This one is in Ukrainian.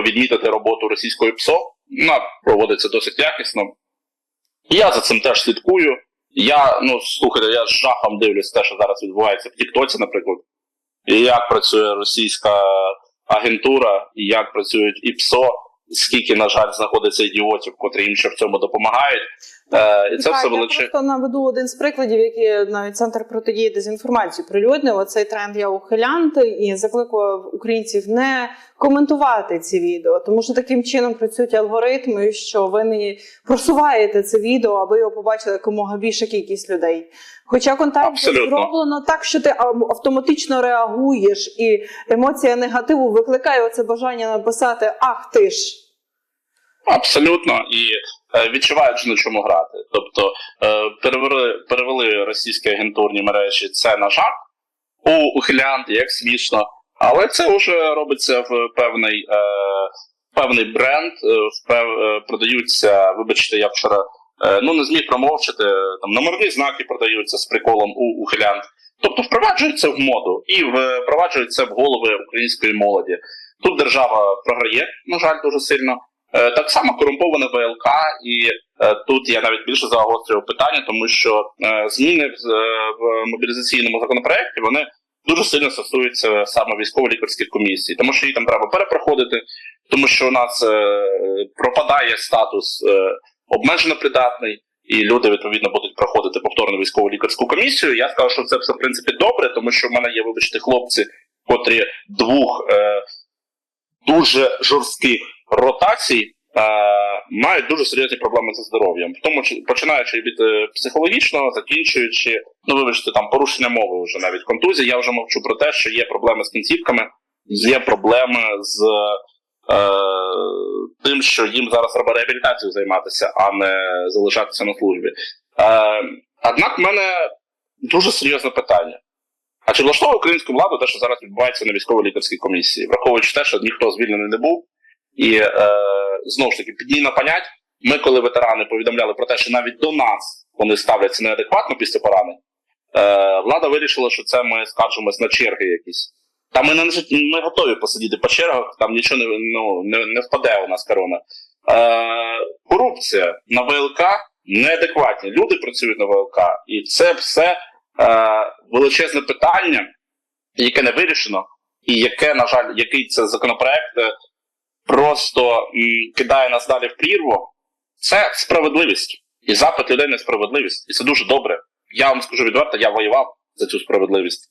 треба відмітити роботу російської ПСО. Вона проводиться досить якісно. Я за цим теж слідкую. Я, ну, слухайте, я з жахом дивлюсь те, що зараз відбувається в Тіктоці, наприклад. І як працює російська агентура, і як працюють і ПСО, скільки, на жаль, знаходиться ідіотів, котрі їм ще в цьому допомагають. Е, і це так, все я величе. просто наведу один з прикладів, які навіть центр протидії дезінформації прилюднив. Оцей тренд я ухилянт і закликав українців не коментувати ці відео, тому що таким чином працюють алгоритми, що ви не просуваєте це відео, аби його побачила якомога більша кількість людей. Хоча Абсолютно. зроблено так, що ти автоматично реагуєш, і емоція негативу викликає оце бажання написати Ах ти ж. Абсолютно, і е, відчувають на чому грати. Тобто е, перевели, перевели російські агентурні мережі це на жарт у ухилянт, як смішно, але це вже робиться в певний, е, певний бренд, е, в пев, е, продаються, вибачте, я вчора е, ну не зміг промовчати, там номерні знаки продаються з приколом у ухилянт. Тобто впроваджується в моду і впроваджується в голови української молоді. Тут держава програє, на жаль, дуже сильно. Е, Так само корумповане ВЛК, і е, тут я навіть більше загострював питання, тому що е, зміни в, е, в мобілізаційному законопроекті вони дуже сильно стосуються саме військово-лікарських комісій, тому що їх там треба перепроходити, тому що у нас е, пропадає статус е, обмежено придатний, і люди відповідно будуть проходити повторну військово-лікарську комісію. Я скажу, що це все в принципі добре, тому що в мене є, вибачте, хлопці, котрі двох е, дуже жорстких ротацій е, мають дуже серйозні проблеми зі здоров'ям, в тому починаючи від е, психологічного, закінчуючи, ну вибачте, там порушення мови вже навіть контузії. Я вже мовчу про те, що є проблеми з кінцівками, є проблеми з е, тим, що їм зараз треба реабілітацією займатися, а не залишатися на службі. Е, однак в мене дуже серйозне питання. А чи влаштовує українську владу те, що зараз відбувається на військово-лікарській комісії, враховуючи те, що ніхто звільнений не був, і е, знову ж таки підміна понять. Ми, коли ветерани повідомляли про те, що навіть до нас вони ставляться неадекватно після поранень, е, влада вирішила, що це ми скаржимось на черги якісь. Та ми не ми готові посидіти по чергах, там нічого не, ну, не, не впаде у нас корона. Е, корупція на ВЛК неадекватні. Люди працюють на ВЛК, і це все е, величезне питання, яке не вирішено, і яке, на жаль, який це законопроект е, просто кидає нас далі в прірву. Це справедливість. І запит людей справедливість. І це дуже добре. Я вам скажу відверто, я воював за цю справедливість.